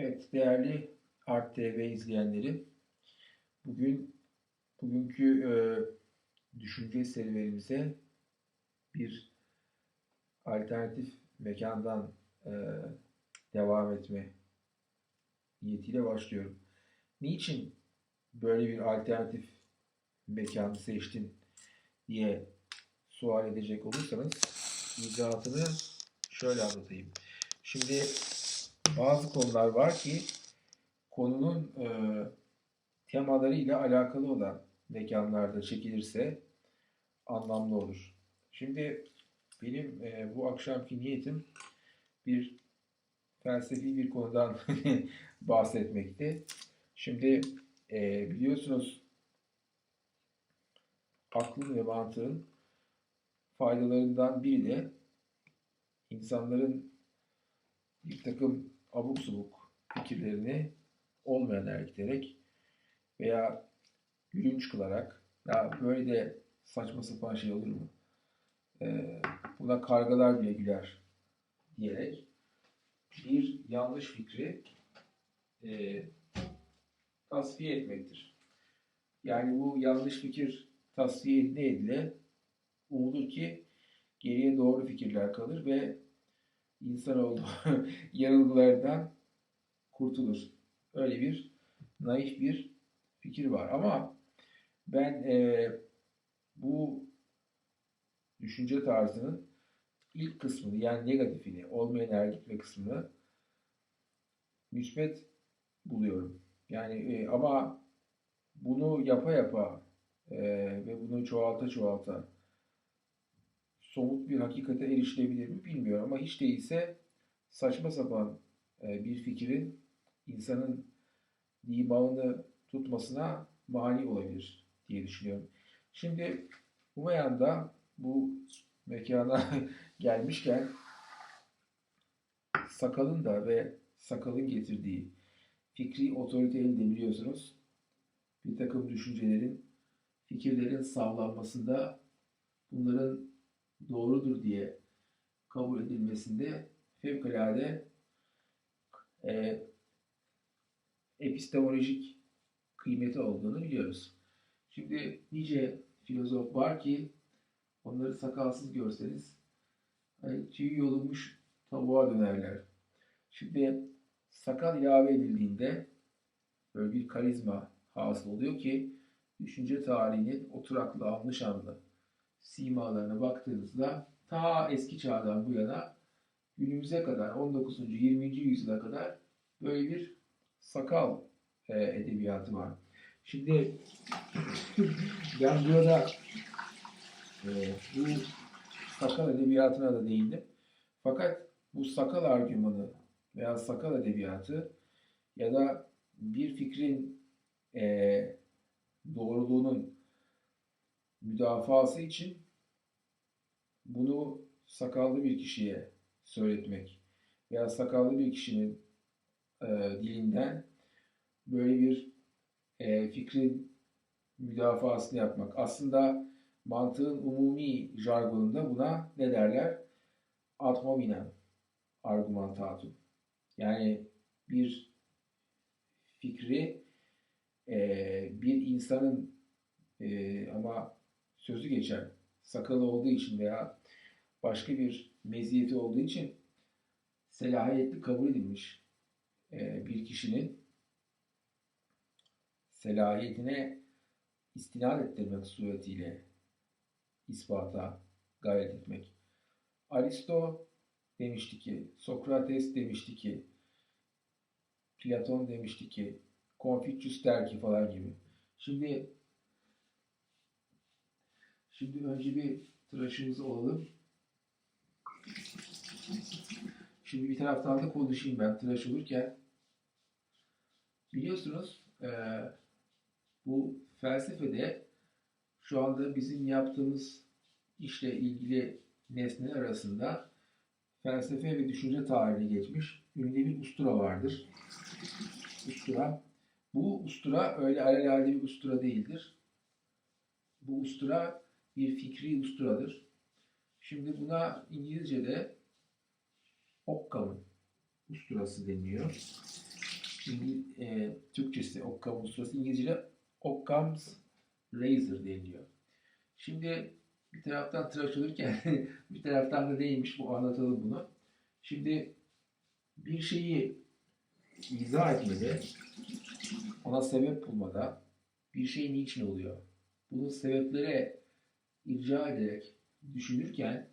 Evet, değerli Art TV izleyenleri, bugün bugünkü e, düşünce serüvenimize bir alternatif mekandan e, devam etme niyetiyle başlıyorum. Niçin böyle bir alternatif mekanı seçtin diye sual edecek olursanız izahatını şöyle anlatayım. Şimdi bazı konular var ki konunun e, temalarıyla alakalı olan mekanlarda çekilirse anlamlı olur. Şimdi benim e, bu akşamki niyetim bir felsefi bir konudan bahsetmekti. Şimdi e, biliyorsunuz aklın ve mantığın faydalarından biri de insanların bir takım abuk subuk fikirlerini olmayan erkiterek veya gülünç kılarak ya böyle de saçma sapan şey olur mu? Ee, buna kargalar bile güler diyerek bir yanlış fikri e, tasfiye etmektir. Yani bu yanlış fikir tasfiye edile edile umulur ki geriye doğru fikirler kalır ve insanoğlu yanılgılardan kurtulur. Öyle bir naif bir fikir var. Ama ben e, bu düşünce tarzının ilk kısmını yani negatifini, olmayan er gitme kısmını müsbet buluyorum. Yani e, ama bunu yapa yapa e, ve bunu çoğalta çoğalta somut bir hakikate erişilebilir mi bilmiyorum ama hiç değilse saçma sapan e, bir fikrin insanın dimağını tutmasına mani olabilir diye düşünüyorum. Şimdi Umayan'da bu mekana gelmişken sakalın da ve sakalın getirdiği fikri otoriteyi de biliyorsunuz bir takım düşüncelerin, fikirlerin sağlanmasında bunların doğrudur diye kabul edilmesinde fevkalade e, epistemolojik kıymeti olduğunu biliyoruz. Şimdi nice filozof var ki onları sakalsız görseniz hani tüy yolunmuş tavuğa dönerler. Şimdi sakal ilave edildiğinde böyle bir karizma hasıl oluyor ki düşünce tarihinin oturaklı, anlı simalarına baktığınızda ta eski çağdan bu yana günümüze kadar 19. 20. yüzyıla kadar böyle bir sakal e, edebiyatı var. Şimdi ben burada e, bu sakal edebiyatına da değindim. Fakat bu sakal argümanı veya sakal edebiyatı ya da bir fikrin e, doğruluğunun müdafası için bunu sakallı bir kişiye söyletmek veya sakallı bir kişinin e, dilinden böyle bir e, fikrin müdafasını yapmak. Aslında mantığın umumi jargonunda buna ne derler? Ad hominem argumentatum. Yani bir fikri e, bir insanın e, ama sözü geçen sakalı olduğu için veya başka bir meziyeti olduğu için selahiyetli kabul edilmiş e, bir kişinin selahiyetine istinad ettirmek suretiyle ispata gayret etmek. Aristo demişti ki, Sokrates demişti ki, Platon demişti ki, Confucius der ki falan gibi. Şimdi şimdi önce bir tıraşımızı olalım. Şimdi bir taraftan da konuşayım ben tıraş olurken. Biliyorsunuz e, bu felsefede şu anda bizim yaptığımız işle ilgili nesneler arasında felsefe ve düşünce tarihine geçmiş ünlü bir ustura vardır. Ustura. Bu ustura öyle alelade bir ustura değildir. Bu ustura bir fikri usturadır. Şimdi buna İngilizce'de Occam'ın usturası deniyor. İngiliz, e, Türkçesi Occam'ın usturası İngilizce'de Occam's Razor deniliyor. Şimdi bir taraftan tıraş olurken bir taraftan da neymiş bu anlatalım bunu. Şimdi bir şeyi izah etmede, ona sebep bulmada bir şey niçin oluyor? Bunun sebeplere irca ederek düşünürken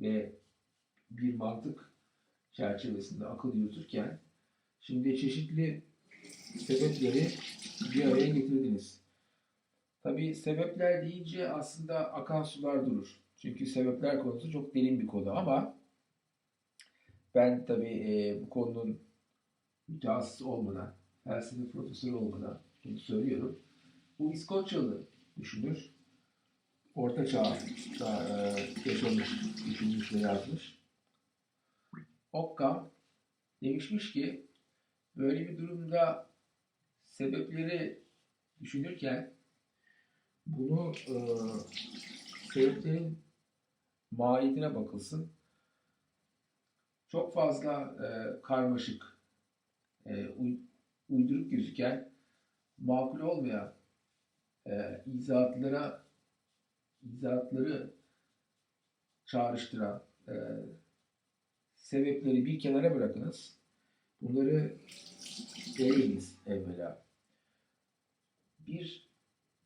ve bir mantık çerçevesinde akıl yürütürken şimdi çeşitli sebepleri bir araya getirdiniz. Tabii sebepler deyince aslında akan sular durur. Çünkü sebepler konusu çok derin bir konu ama ben tabii e, bu konunun mütehassıs olmadan, felsefe profesörü olmadan bunu söylüyorum. Bu İskoçyalı düşünür. Orta Çağ'da e, yaşamış, düşünmüş ve yazmış. Occam demişmiş ki böyle bir durumda sebepleri düşünürken bunu e, sebeplerin mahiyetine bakılsın. Çok fazla e, karmaşık, e, uy, uyduruk gözüken, makul olmayan e, izahatlara izahatları çağrıştıran e, sebepleri bir kenara bırakınız. Bunları eleyiniz evvela. Bir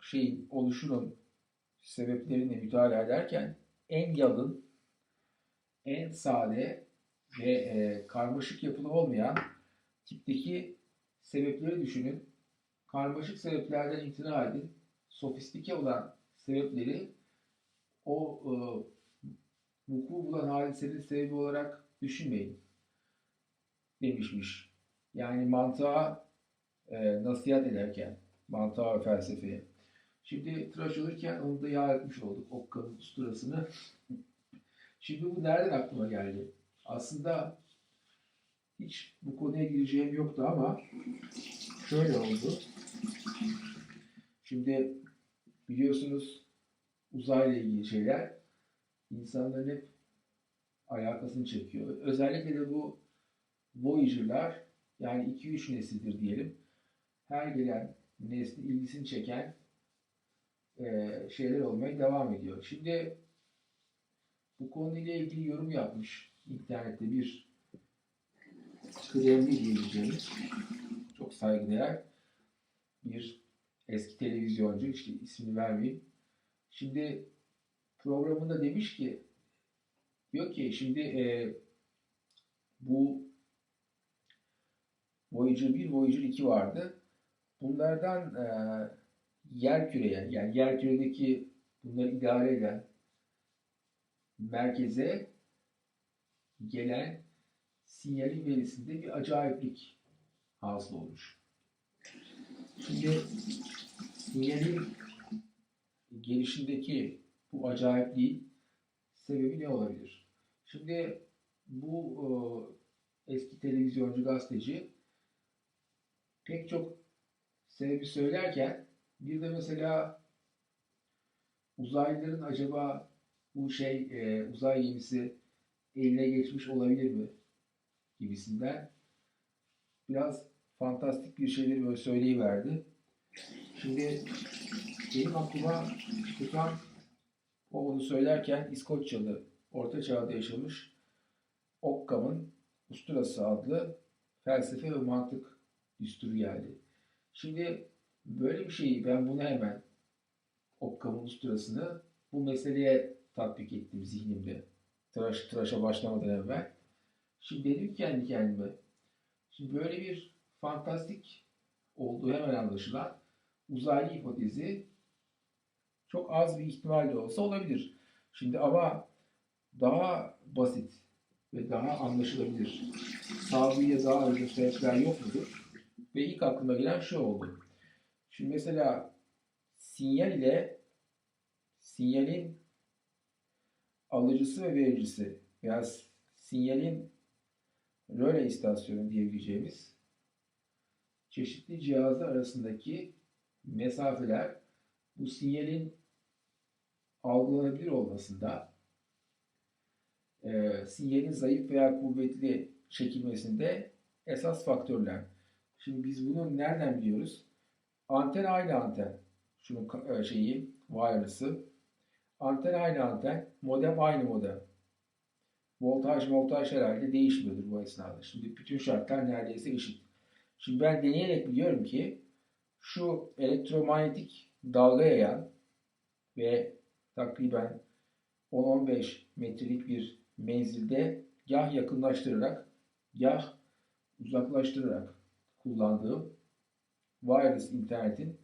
şeyin oluşunun sebeplerini mütalaa ederken en yalın, en sade ve e, karmaşık yapılı olmayan tipteki sebepleri düşünün. Karmaşık sebeplerden imtina edin. Sofistike olan sebepleri o e, vuku bulan hadisenin sebebi olarak düşünmeyin demişmiş. Yani mantığa e, nasihat ederken, mantığa ve felsefeye. Şimdi tıraş olurken onu da yağ etmiş olduk. Okka'nın usturasını. Şimdi bu nereden aklıma geldi? Aslında hiç bu konuya gireceğim yoktu ama şöyle oldu. Şimdi biliyorsunuz uzayla ilgili şeyler insanların hep alakasını çekiyor. Özellikle de bu Voyager'lar yani 2-3 nesildir diyelim. Her gelen nesli ilgisini çeken e, şeyler olmaya devam ediyor. Şimdi bu konuyla ilgili yorum yapmış internette bir kıdemli diyebileceğimiz çok saygıdeğer bir eski televizyoncu işte ismini vermeyeyim. Şimdi programında demiş ki diyor ki şimdi e, bu Voyager 1, Voyager 2 vardı. Bunlardan e, yer küreye yani yer küredeki bunları idare eden merkeze gelen sinyalin verisinde bir acayiplik hasıl olmuş. Şimdi sinyalin gelişindeki bu acayipliğin sebebi ne olabilir? Şimdi bu e, eski televizyoncu gazeteci pek çok sebebi söylerken bir de mesela uzaylıların acaba bu şey e, uzay gemisi eline geçmiş olabilir mi gibisinden biraz fantastik bir şeyleri böyle söyleyiverdi. Şimdi benim aklıma tutan o onu söylerken İskoçyalı Orta Çağ'da yaşamış Occam'ın Usturası adlı felsefe ve mantık düsturu geldi. Şimdi böyle bir şeyi ben bunu hemen Occam'ın Usturası'nı bu meseleye tatbik ettim zihnimde. Tıraş, tıraşa başlamadan evvel. Şimdi dedim kendi kendime. Şimdi böyle bir fantastik olduğu hemen anlaşılan uzaylı hipotezi çok az bir ihtimal de olsa olabilir. Şimdi ama daha basit ve daha anlaşılabilir sağduyuya daha uygun sebepler yok mudur? Ve ilk aklıma gelen şu oldu. Şimdi mesela sinyal ile sinyalin alıcısı ve vericisi veya sinyalin röle istasyonu diyebileceğimiz çeşitli cihazlar arasındaki mesafeler bu sinyalin algılanabilir olmasında e, sinyalin zayıf veya kuvvetli çekilmesinde esas faktörler. Şimdi biz bunu nereden biliyoruz? Anten aynı anten. Şunun ka- e, şeyi, wireless'ı. Anten aynı anten, modem aynı modem. Voltaj voltaj herhalde değişmiyordur bu esnada. Şimdi bütün şartlar neredeyse eşit. Şimdi ben deneyerek biliyorum ki şu elektromanyetik dalga yayan ve takriben 10-15 metrelik bir menzilde yah yakınlaştırarak yah uzaklaştırarak kullandığım wireless internetin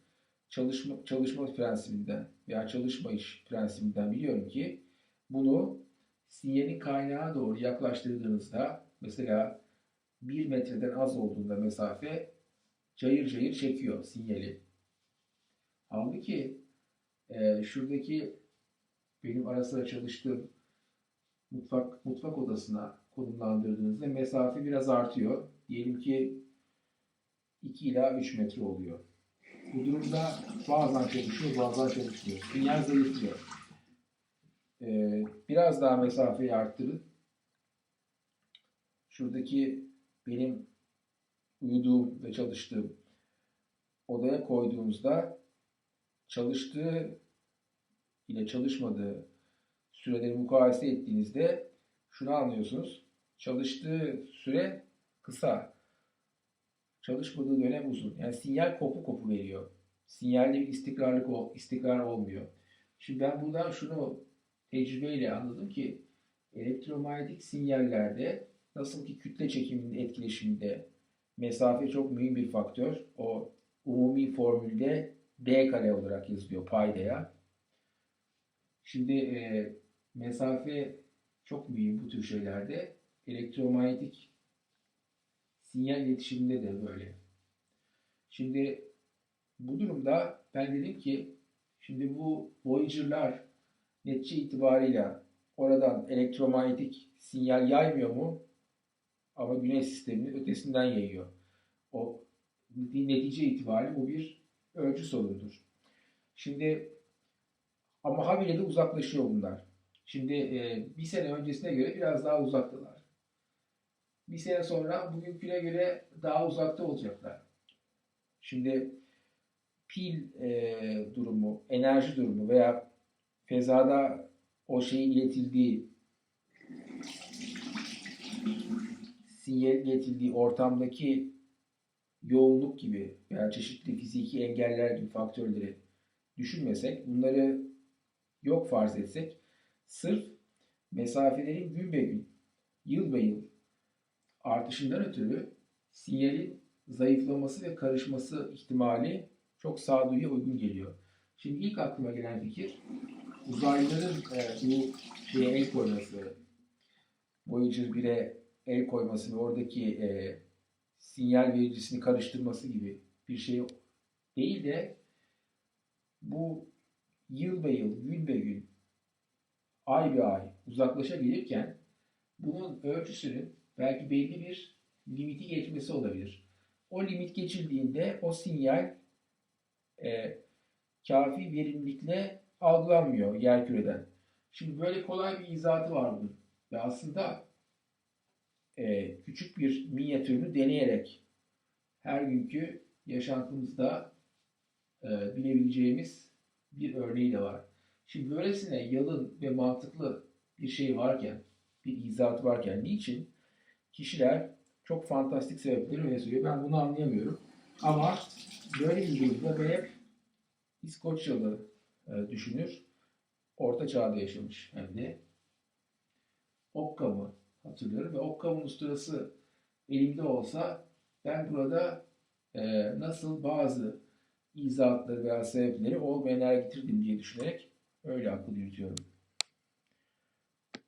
çalışma, çalışma prensibinden veya çalışma iş prensibinden biliyorum ki bunu sinyalin kaynağa doğru yaklaştırdığınızda mesela 1 metreden az olduğunda mesafe cayır cayır çekiyor sinyali. Halbuki e, şuradaki benim ara sıra çalıştığım mutfak mutfak odasına konumlandırdığınızda mesafe biraz artıyor. Diyelim ki 2 ila 3 metre oluyor. Bu durumda bazen çalışıyor, bazen çalışmıyor. Sinyal zayıflıyor. Ee, biraz daha mesafeyi arttırın. Şuradaki benim uyuduğum ve çalıştığım odaya koyduğumuzda çalıştığı ile çalışmadığı süreleri mukayese ettiğinizde şunu anlıyorsunuz. Çalıştığı süre kısa. Çalışmadığı dönem uzun. Yani sinyal kopu kopu veriyor. Sinyalde bir istikrarlık istikrar olmuyor. Şimdi ben buradan şunu tecrübeyle anladım ki elektromanyetik sinyallerde nasıl ki kütle çekiminin etkileşiminde mesafe çok mühim bir faktör. O umumi formülde B kare olarak yazılıyor paydaya. Şimdi e, mesafe çok mühim bu tür şeylerde. Elektromanyetik sinyal iletişiminde de böyle. Şimdi bu durumda ben dedim ki şimdi bu Voyager'lar netice itibarıyla oradan elektromanyetik sinyal yaymıyor mu? Ama güneş sisteminin ötesinden yayıyor. O netice itibariyle bu bir ölçü sorunudur. Şimdi ama habire de uzaklaşıyor bunlar. Şimdi e, bir sene öncesine göre biraz daha uzaktılar. Bir sene sonra bugünküne göre daha uzakta olacaklar. Şimdi pil e, durumu, enerji durumu veya fezada o şeyin iletildiği sinyal iletildiği ortamdaki yoğunluk gibi veya çeşitli fiziki engeller gibi faktörleri düşünmesek, bunları yok farz etsek, sırf mesafelerin gün be gün, yıl be yıl artışından ötürü sinyalin zayıflaması ve karışması ihtimali çok sağduyuya uygun geliyor. Şimdi ilk aklıma gelen fikir uzaylıların e, bu şeye el koyması, Voyager 1'e el koyması ve oradaki e, sinyal vericisini karıştırması gibi bir şey değil de bu yıl be yıl, gün be gün, ay be ay uzaklaşa gelirken bunun ölçüsünün belki belli bir limiti geçmesi olabilir. O limit geçildiğinde o sinyal e, kafi verimlilikle algılanmıyor yerküreden. Şimdi böyle kolay bir izahatı var bunun. Ve aslında e, küçük bir minyatürünü deneyerek her günkü yaşantımızda e, bilebileceğimiz bir örneği de var. Şimdi böylesine yalın ve mantıklı bir şey varken, bir izahat varken niçin kişiler çok fantastik sebepleri öne sürüyor? Ben bunu anlayamıyorum. Ama böyle bir durumda ben hep İskoçyalı e, düşünür. Orta çağda yaşamış hem de. Occam'ı hatırlıyorum ve Occam'ın usturası elimde olsa ben burada e, nasıl bazı izahatları veya sebepleri olmayan hale getirdim diye düşünerek öyle akıl yürütüyorum.